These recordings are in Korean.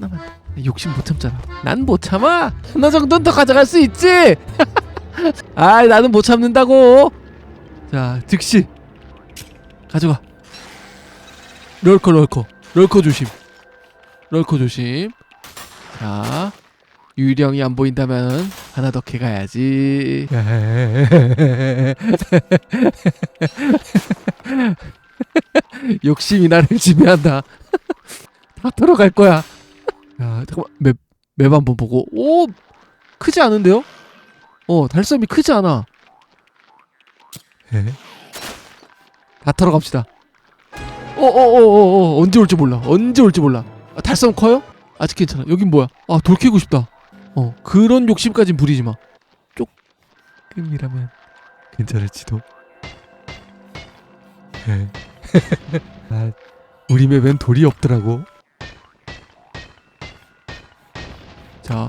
하나만. 더. 욕심 못 참잖아. 난 못 참아! 하나 정도는 더 가져갈 수 있지! 아 나는 못 참는다고! 자 즉시! 가져가. 럴커 럴커. 럴커 조심. 럴커 조심. 자 유령이 안 보인다면 하나 더 캐가야지. 욕심이 나를 지배한다. 다 들어갈 거야 야 잠깐만. 맵, 맵 한번 보고. 오! 크지 않은데요? 어 달섬이 크지 않아. 다 털어 갑시다. 어어어어어. 언제 올지 몰라. 언제 올지 몰라. 아, 달섬 커요? 아직 괜찮아. 여긴 뭐야? 아돌 캐고 싶다. 어 그런 욕심까진 부리지 마. 조금이라면. 괜찮을지도. 아, 우리 맵엔 돌이 없더라고 자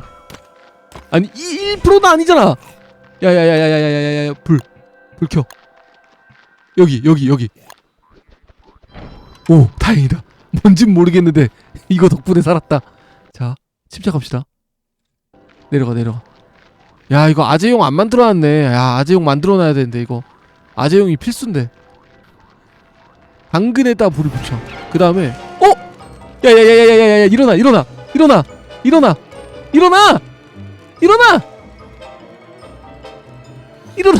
아니 이 1%는 아니잖아 야야야야야야야야 불불 켜 여기 여기 여기 오 다행이다 뭔진 모르겠는데 이거 덕분에 살았다 자 침착합시다 내려가 내려가 야 이거 아재용 안 만들어놨네 야 아재용 만들어놔야 되는데 이거 아재용이 필수인데 당근에다 불을 붙여 그 다음에 어? 야야야야야야야 일어나 일어나 일어나 일어나 일어나! 일어나! 일어나!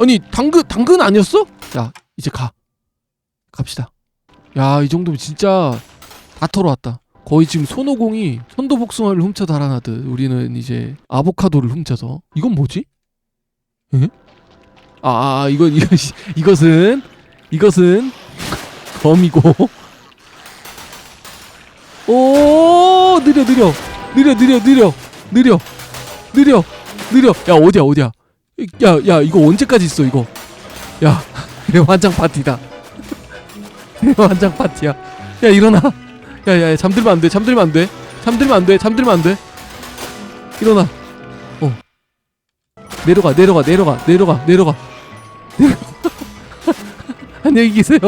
아니 당근 당근 아니었어? 야 이제 가. 갑시다. 야 이 정도면 진짜 다 털어왔다. 거의 지금 손오공이 선도복숭아를 훔쳐 달아나듯 우리는 이제 아보카도를 훔쳐서. 이건 뭐지? 에? 아, 아 이건 이것 이것은 이것은 검이고 오 느려 느려. 느려 느려 느려. 느려. 느려 느려. 야 어디야 어디야? 야야 이거 언제까지 있어 이거? 야 완장 파티다. 완장 파티야. 야 일어나. 야야 잠들면 안돼 잠들면 안돼. 잠들면 안돼 잠들면 안돼. 일어나. 어. 내려가 내려가 내려가 내려가 내려가. 내려가 안녕히 계세요.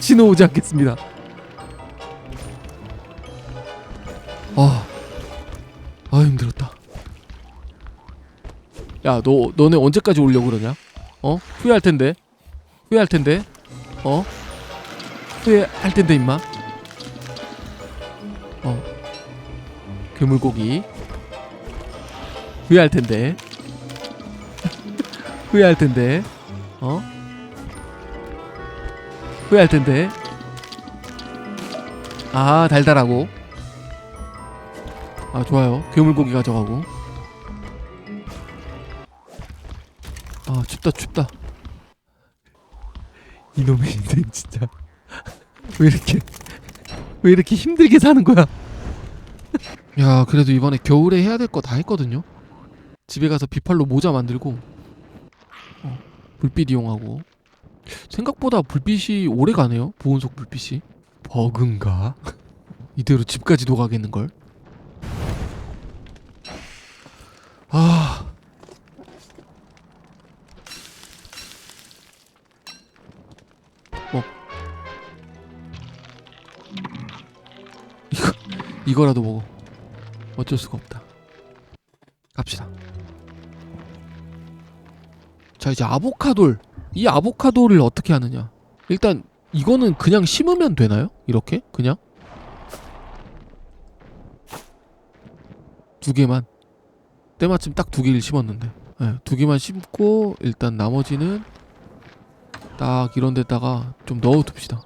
신호 오지 않겠습니다 아, 아 힘들었다. 야, 너 너네 언제까지 오려고 그러냐? 어? 후회할 텐데. 후회할 텐데. 어? 후회할 텐데 임마. 어. 괴물고기. 후회할 텐데. 후회할 텐데. 어? 후회할 텐데. 아, 달달하고. 아 좋아요. 괴물고기 가져가고. 아 춥다 춥다. 이놈의 인생 진짜. 왜 이렇게 왜 이렇게 힘들게 사는 거야? 야 그래도 이번에 겨울에 해야 될 거 다 했거든요? 집에 가서 비팔로 모자 만들고 어, 불빛 이용하고. 생각보다 불빛이 오래 가네요? 보온석 불빛이? 버그인가? 이대로 집까지도 가겠는걸 아. 뭐. 이거, 이거라도 먹어. 어쩔 수가 없다. 갑시다. 자, 이제 아보카도를. 이 아보카도를 어떻게 하느냐. 일단, 이거는 그냥 심으면 되나요? 이렇게? 그냥? 두 개만. 때마침 딱 두 개를 심었는데. 네, 두 개만 심고 일단 나머지는 딱 이런 데다가 좀 넣어둡시다.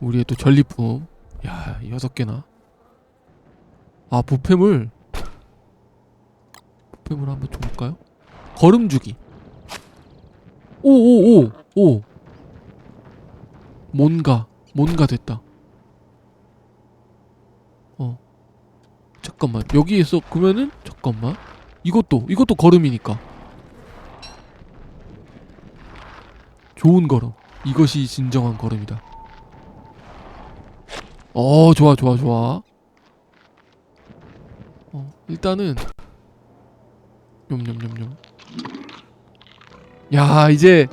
우리의 또 전리품. 야 여섯 개나. 아 부패물. 부패물 한번 줘볼까요? 걸음주기. 오오오오 오, 뭔가 뭔가 됐다 어 잠깐만. 여기에서 그러면은 잠깐만. 이것도 이것도 걸음이니까. 좋은 걸음. 이것이 진정한 걸음이다. 어 좋아 좋아 좋아. 어 일단은 뇸뇸뇸뇸 야 이제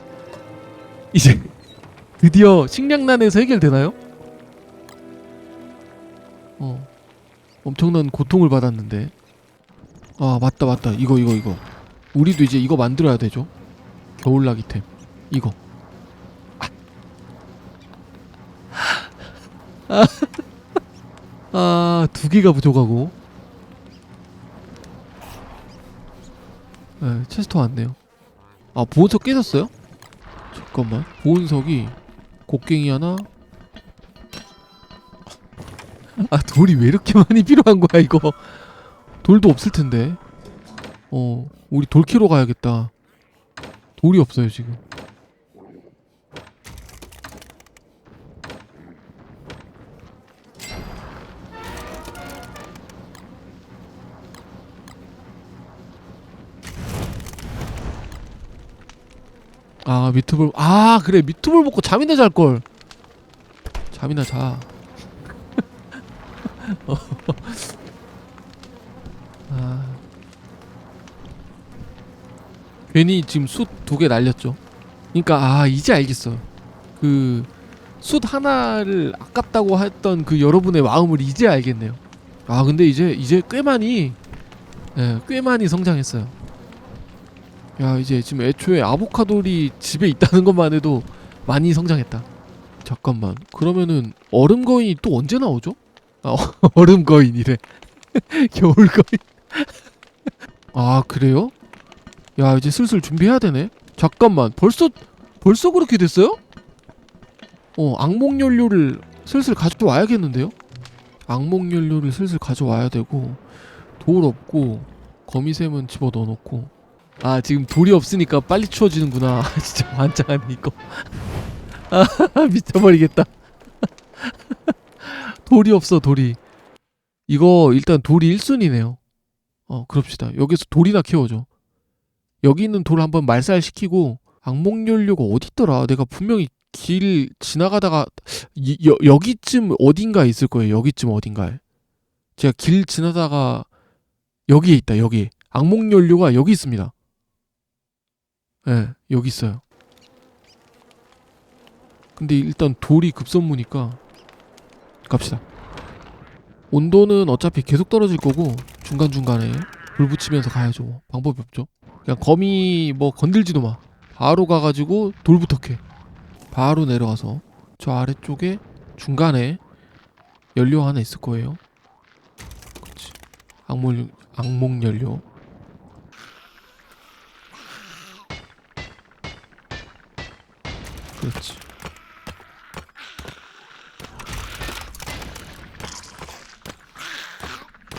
이제 드디어 식량난에서 해결되나요? 어 엄청난 고통을 받았는데 아 맞다 맞다 이거 이거 이거 우리도 이제 이거 만들어야 되죠 겨울나기템 이거 아, 두 개가 부족하고. 네, 체스터 왔네요. 아, 보온석 깨졌어요? 잠깐만. 보온석이 곡괭이 하나. 아, 돌이 왜 이렇게 많이 필요한 거야, 이거? 돌도 없을 텐데. 어, 우리 돌 캐러 가야겠다. 돌이 없어요, 지금. 아 미트볼 아 그래 미트볼 먹고 잠이나 잘 걸. 잠이나 자. 어. 아. 괜히 지금 숯 두 개 날렸죠. 그러니까 아 이제 알겠어. 그 숯 하나를 아깝다고 했던 그 여러분의 마음을 이제 알겠네요. 아 근데 이제 이제 꽤 많이 예, 꽤 많이 성장했어요. 야 이제 지금 애초에 아보카도리 집에 있다는 것만 해도 많이 성장했다 잠깐만 그러면은 얼음 거인이 또 언제 나오죠? 아 얼음 거인이래. 겨울 거인. 아 그래요? 야 이제 슬슬 준비해야 되네. 잠깐만 벌써 벌써 그렇게 됐어요? 어 악몽 연료를 슬슬 가져와야겠는데요? 악몽 연료를 슬슬 가져와야 되고 돌 없고 거미샘은 집어 넣어놓고. 아 지금 돌이 없으니까 빨리 추워지는구나. 진짜 환장하네 이거. 아 미쳐버리겠다 돌이 없어 돌이. 이거 일단 돌이 1순위네요. 어 그럽시다. 여기서 돌이나 키워줘. 여기 있는 돌 한번 말살시키고 악몽연료가 어딨더라? 내가 분명히 길 지나가다가 이, 여, 여기쯤 어딘가에 있을 거예요. 여기쯤 어딘가에. 제가 길 지나다가 여기에 있다 여기. 악몽연료가 여기 있습니다. 예, 네, 여기 있어요. 근데 일단 돌이 급선무니까 갑시다. 온도는 어차피 계속 떨어질 거고 중간중간에 불 붙이면서 가야죠. 뭐. 방법이 없죠. 그냥 거미 뭐 건들지도 마. 바로 가가지고 돌부터 캐. 바로 내려가서 저 아래쪽에 중간에 연료 하나 있을 거예요. 그렇지. 악몽 악몽 연료. 그렇지.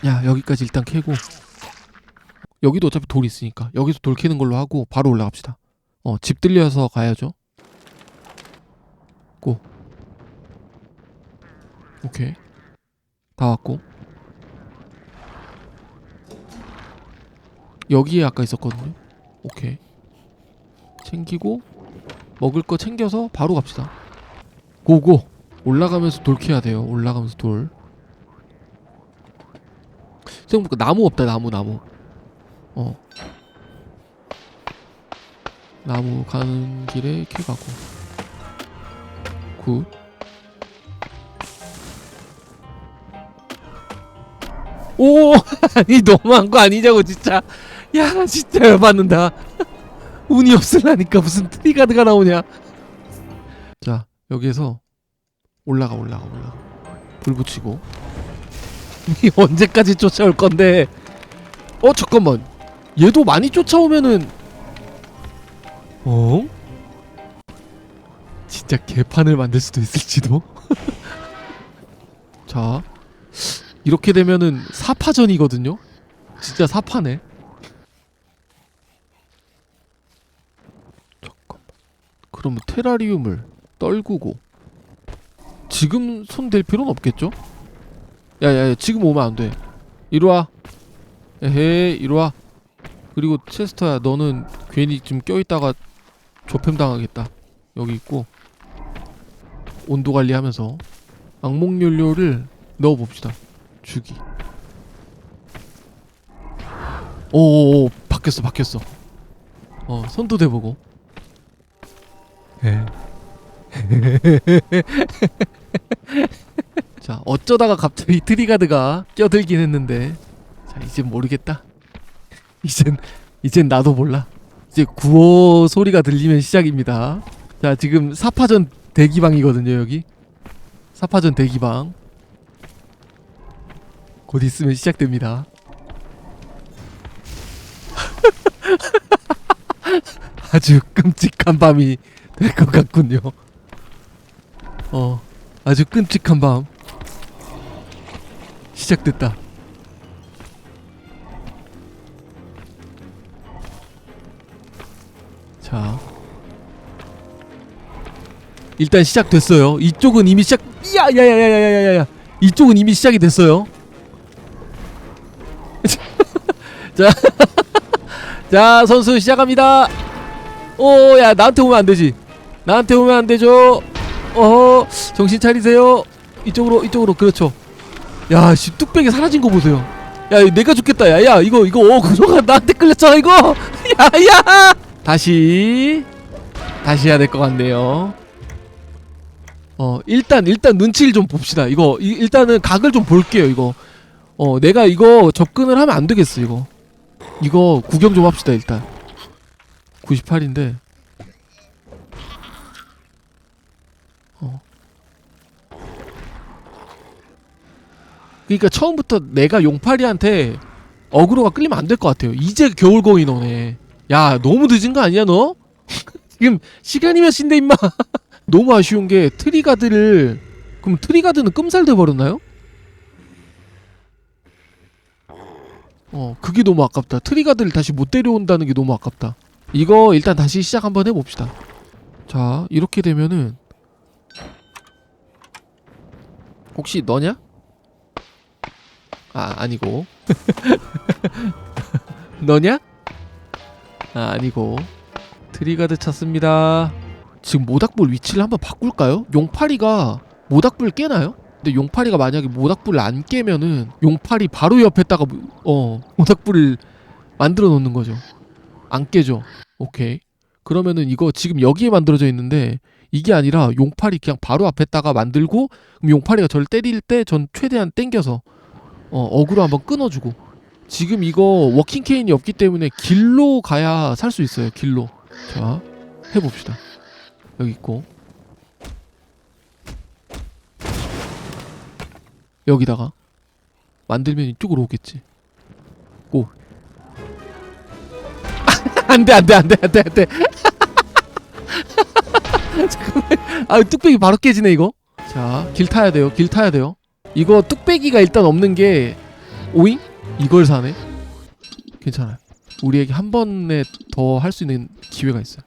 야 여기까지 일단 캐고 여기도 어차피 돌 있으니까 여기서 돌 캐는 걸로 하고 바로 올라갑시다. 어 집 들려서 가야죠. 고. 오케이. 다 왔고. 여기에 아까 있었거든요. 오케이. 챙기고 먹을 거 챙겨서 바로 갑시다. 고고. 올라가면서 돌 캐야 돼요. 올라가면서 돌. 생각보니까 나무 없다. 나무 나무. 어. 나무 가는 길에 캐 가고. 굿. 오 아니 너무한 거 아니냐고 진짜 야 진짜 열받는다 운이 없으려니까 무슨 트리가드가 나오냐 자 여기에서 올라가 올라가 올라가 불 붙이고 이 언제까지 쫓아올 건데 어 잠깐만 얘도 많이 쫓아오면은 어? 진짜 개판을 만들 수도 있을지도 자 이렇게 되면은 사파전이거든요 진짜 사파네 잠깐만. 그러면 테라리움을 떨구고 지금 손댈 필요는 없겠죠? 야야야 지금 오면 안 돼. 이리 와. 에헤 이리 와. 그리고 체스터야 너는 괜히 지금 껴있다가 조팸 당하겠다. 여기 있고 온도 관리하면서 악몽 연료를 넣어봅시다. 주기. 오오오 바뀌었어 바뀌었어. 어 손도 대보고. 에. 자 어쩌다가 갑자기 트리가드가 껴들긴 했는데. 자 이젠 모르겠다. 이젠 이젠 나도 몰라. 이제 구호 소리가 들리면 시작입니다. 자 지금 사파전 대기방이거든요 여기. 사파전 대기방. 곧 있으면 시작됩니다. 아주 끔찍한 밤이 될 것 같군요. 어 아주 끔찍한 밤 시작됐다. 자. 일단 시작됐어요. 이쪽은 이미 시작 야야야야야야야. 이쪽은 이미 시작이 됐어요. 자. 자, 선수 시작합니다. 오, 야, 나한테 오면 안 되지. 나한테 오면 안 되죠. 어, 정신 차리세요. 이쪽으로 이쪽으로 그렇죠. 야, 씨 뚝배기 사라진 거 보세요. 야, 내가 죽겠다. 야, 야, 이거 이거 어, 그녀가 나한테 끌렸잖아, 이거. 야, 야. 다시 다시 해야 될 것 같네요. 어, 일단 일단 눈치를 좀 봅시다. 이거 이, 일단은 각을 좀 볼게요, 이거. 어, 내가 이거 접근을 하면 안 되겠어, 이거. 이거 구경 좀 합시다, 일단. 98인데. 그러니까 처음부터 내가 용팔이한테 어그로가 끌리면 안 될 것 같아요. 이제 겨울거인 오네. 야 너무 늦은 거 아니야 너? 지금 시간이 몇 시인데 임마. 너무 아쉬운 게 트리가드를 그럼 트리가드는 끔살 돼 버렸나요? 어 그게 너무 아깝다. 트리가드를 다시 못 데려온다는 게 너무 아깝다. 이거 일단 다시 시작 한번 해봅시다. 자 이렇게 되면은 혹시 너냐? 아 아니고 너냐? 아 아니고 트리가드 찾습니다 지금 모닥불 위치를 한번 바꿀까요? 용파리가 모닥불 깨나요? 근데 용파리가 만약에 모닥불을 안 깨면은 용파리 바로 옆에다가 모- 어 모닥불을 만들어 놓는 거죠 안 깨죠 오케이 그러면은 이거 지금 여기에 만들어져 있는데 이게 아니라 용파리 그냥 바로 앞에다가 만들고 그럼 용파리가 저를 때릴 때 전 최대한 땡겨서 어, 어그로 한번 끊어주고. 지금 이거 워킹 케인이 없기 때문에 길로 가야 살 수 있어요 길로. 자 해봅시다. 여기 있고. 여기다가 만들면 이쪽으로 오겠지. 고 안돼 안돼 안돼 안돼 안돼. 잠깐만. 아 뚝배기 바로 깨지네 이거. 자 길 타야 돼요 길 타야 돼요 이거 뚝배기가 일단 없는 게 오잉? 이걸 사네? 괜찮아요. 우리에게 한 번에 더 할 수 있는 기회가 있어요.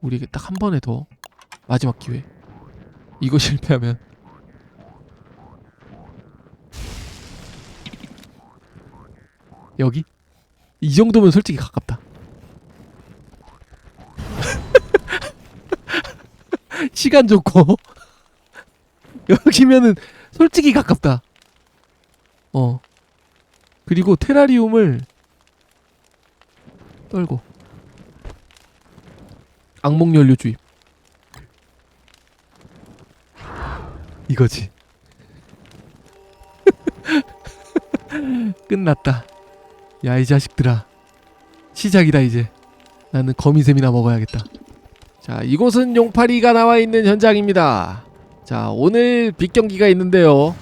우리에게 딱 한 번에 더 마지막 기회. 이거 실패하면 여기? 이 정도면 솔직히 가깝다. 시간 좋고 여기면은 솔직히 가깝다. 어. 그리고 테라리움을 떨고 악몽 연료 주입. 이거지. 끝났다. 야 이 자식들아. 시작이다 이제. 나는 거미샘이나 먹어야겠다. 자, 이곳은 용파리가 나와 있는 현장입니다. 자, 오늘 빅 경기가 있는데요.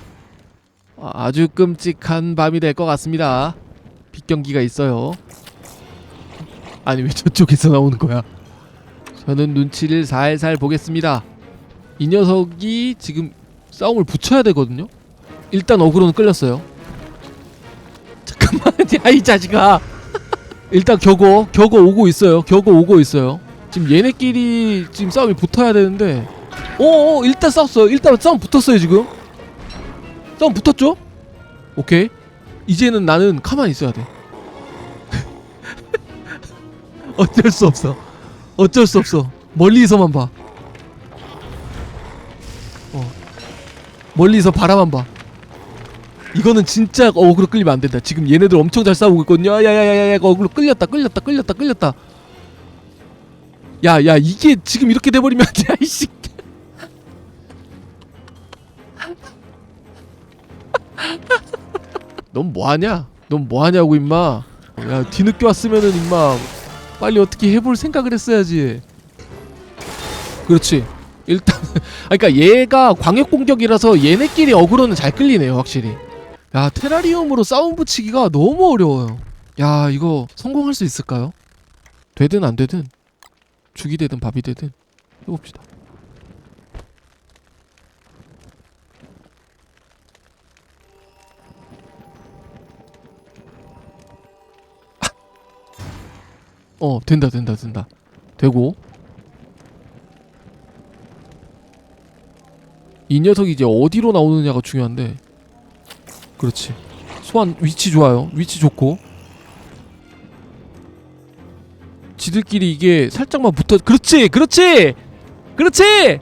아, 아주 끔찍한 밤이 될 것 같습니다. 빅 경기가 있어요. 아니 왜 저쪽에서 나오는 거야? 저는 눈치를 살살 보겠습니다. 이 녀석이 지금 싸움을 붙여야 되거든요. 일단 어그로는 끌렸어요. 잠깐만, 야이 자식아. 일단 겨고 겨고 오고 있어요. 겨고 오고 있어요. 지금 얘네끼리 지금 싸움이 붙어야 되는데, 어, 어 일단 싸웠어요. 일단 싸움 붙었어요 지금. 싸움 붙었죠? 오케이. 이제는 나는 가만히 있어야 돼. 어쩔 수 없어. 어쩔 수 없어. 멀리서만 봐. 어. 멀리서 바라만 봐. 이거는 진짜 어그로 끌리면 안 된다. 지금 얘네들 엄청 잘 싸우고 있거든요. 야야야야야, 어그로 끌렸다, 끌렸다, 끌렸다, 끌렸다. 야, 야, 이게 지금 이렇게 돼버리면 안 돼, 이씨. 넌 뭐하냐? 넌 뭐하냐고 임마. 야 뒤늦게 왔으면은 임마. 빨리 어떻게 해볼 생각을 했어야지. 그렇지. 일단 아 그니까 얘가 광역 공격이라서 얘네끼리 어그로는 잘 끌리네요 확실히. 야 테라리움으로 싸움 붙이기가 너무 어려워요. 야 이거 성공할 수 있을까요? 되든 안 되든 죽이 되든 밥이 되든 해봅시다 어 된다 된다 된다. 되고. 이 녀석이 이제 어디로 나오느냐가 중요한데. 그렇지. 소환 위치 좋아요. 위치 좋고. 지들끼리 이게 살짝만 붙어 그렇지! 그렇지! 그렇지!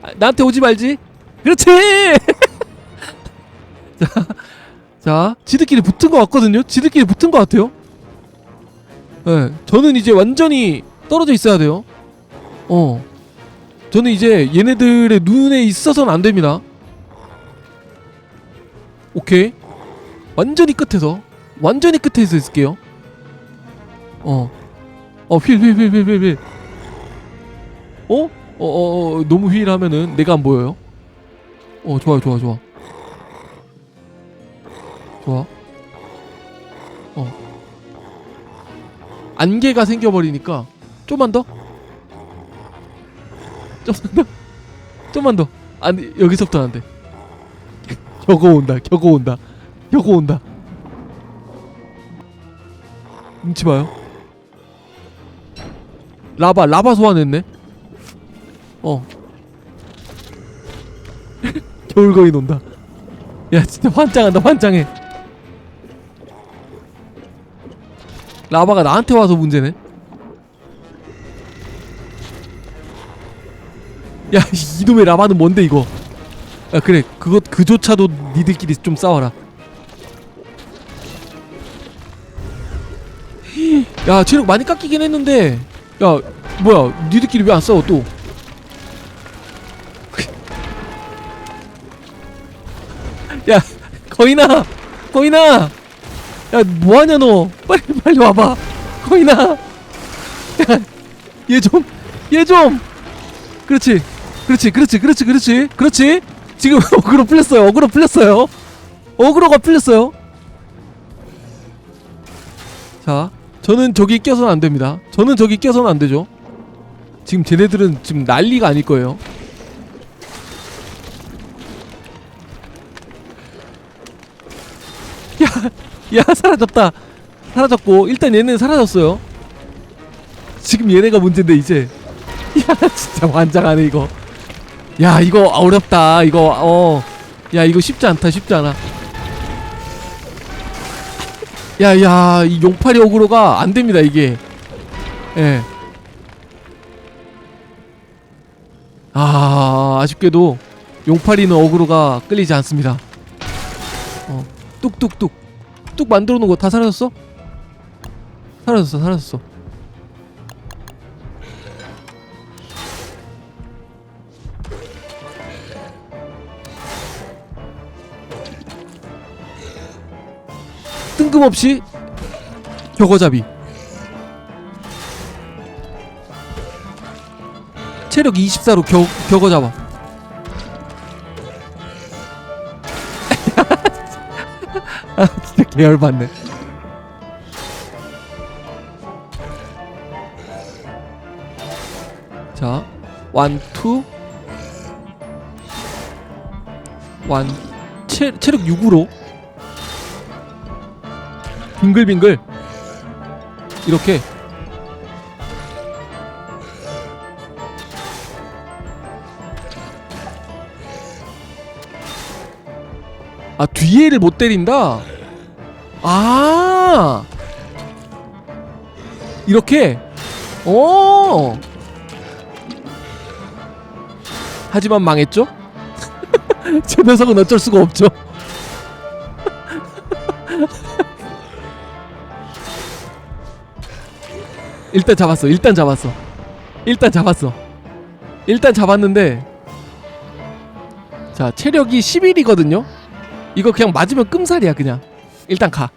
아, 나한테 오지 말지! 그렇지! 자, 자 지들끼리 붙은 것 같거든요? 지들끼리 붙은 것 같아요 네, 저는 이제 완전히 떨어져 있어야 돼요. 어. 저는 이제 얘네들의 눈에 있어서는 안 됩니다. 오케이. 완전히 끝에서. 완전히 끝에서 있을게요. 어. 어, 휠, 휠, 휠, 휠, 휠, 휠. 어? 어, 어, 어, 너무 휠 하면은 내가 안 보여요. 어, 좋아, 좋아, 좋아. 좋아. 어. 안개가 생겨버리니까 좀만 더. 좀만 더. 좀만 더. 아니 여기서부터 안돼. 겨거 온다 겨거 온다 겨거 온다. 눈치 봐요. 라바 라바 소환했네. 어. 겨울거인 온다. 야 진짜 환장한다 환장해 라바가 나한테 와서 문제네. 야 이놈의 라바는 뭔데 이거? 야 그래 그것 그조차도 니들끼리 좀 싸워라. 야 체력 많이 깎이긴 했는데 야 뭐야 니들끼리 왜 안 싸워 또? 야 거인아 거인아 야 뭐하냐 너? 빨리 빨리 와봐. 거인아. 야얘좀 얘 좀. 그렇지 그렇지 그렇지 그렇지 그렇지 그렇지. 지금 어그로 풀렸어요 어그로 풀렸어요. 어그로가 풀렸어요. 자 저는 저기 껴서는 안 됩니다. 저는 저기 껴서는 안 되죠. 지금 쟤네들은 지금 난리가 아닐 거예요 야 사라졌다. 사라졌고 일단 얘는 사라졌어요. 지금 얘네가 문제인데 이제. 야 진짜 환장하네 이거. 야 이거 어렵다 이거. 어 야 이거 쉽지 않다 쉽지 않아. 야야 이 용팔이 어그로가 안 됩니다 이게. 예. 아 아쉽게도 용팔이는 어그로가 끌리지 않습니다. 어 뚝뚝뚝 뚝 만들어 놓은 거 다 사라졌어? 사라졌어 사라졌어. 뜬금없이 격어잡이. 체력 24로 겨, 격어잡아 열받네? 자 완 투. 완 체, 체력 6으로. 빙글빙글. 이렇게. 아 뒤에를 못 때린다. 아 이렇게 오 하지만 망했죠? 제 녀석은 어쩔 수가 없죠. 일단 잡았어. 일단 잡았어. 일단 잡았어. 일단 잡았는데 자 체력이 11이거든요 이거 그냥 맞으면 끔살이야 그냥 일단 가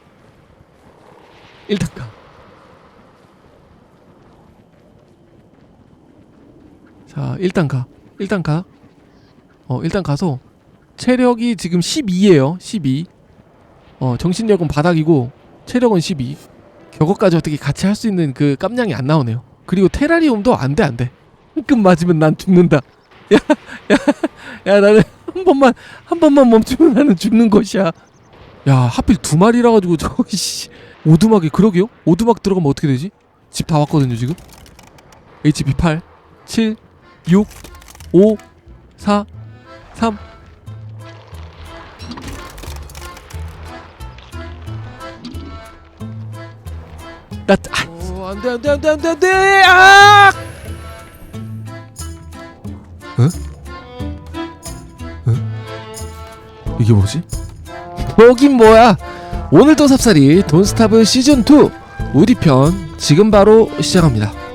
일단 가 자, 일단 가. 일단 가. 어, 일단 가서 체력이 지금 12예요. 12. 어, 정신력은 바닥이고 체력은 12. 저거까지 어떻게 같이 할 수 있는 그 깜냥이 안 나오네요. 그리고 테라리움도 안 돼, 안 돼. 한끔 맞으면 난 죽는다. 야, 야, 야, 나는 한 번만 한 번만 멈추면 나는 죽는 것이야. 야, 하필 두 마리라 가지고 저기 씨. 오두막이 그러게요? 오두막 들어가면 어떻게 되지? 집 다 왔거든요, 지금. HP 8 7 6 5 4 3 나, 아, 오, 안 돼, 안 돼, 안 돼, 안 돼, 안 돼, 아! 응? 응? 이게 뭐지? 뭐긴 뭐야? 오늘도 삽살이 돈스타브 시즌 2 우리 편 지금 바로 시작합니다.